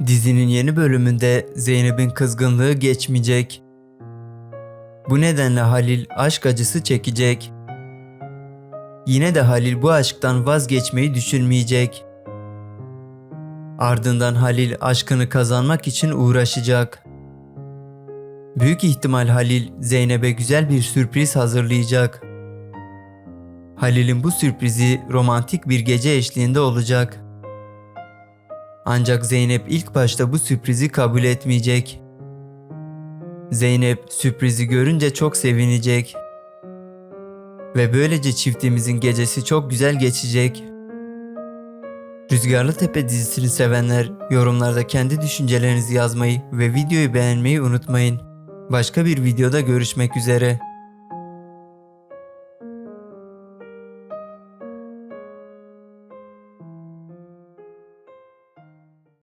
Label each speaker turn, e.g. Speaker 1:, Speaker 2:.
Speaker 1: Dizinin yeni bölümünde Zeynep'in kızgınlığı geçmeyecek. Bu nedenle Halil aşk acısı çekecek. Yine de Halil bu aşktan vazgeçmeyi düşünmeyecek. Ardından Halil aşkını kazanmak için uğraşacak. Büyük ihtimal Halil Zeynep'e güzel bir sürpriz hazırlayacak. Halil'in bu sürprizi romantik bir gece eşliğinde olacak. Ancak Zeynep ilk başta bu sürprizi kabul etmeyecek. Zeynep sürprizi görünce çok sevinecek. Ve böylece çiftimizin gecesi çok güzel geçecek. Rüzgarlı Tepe dizisini sevenler yorumlarda kendi düşüncelerinizi yazmayı ve videoyu beğenmeyi unutmayın. Başka bir videoda görüşmek üzere.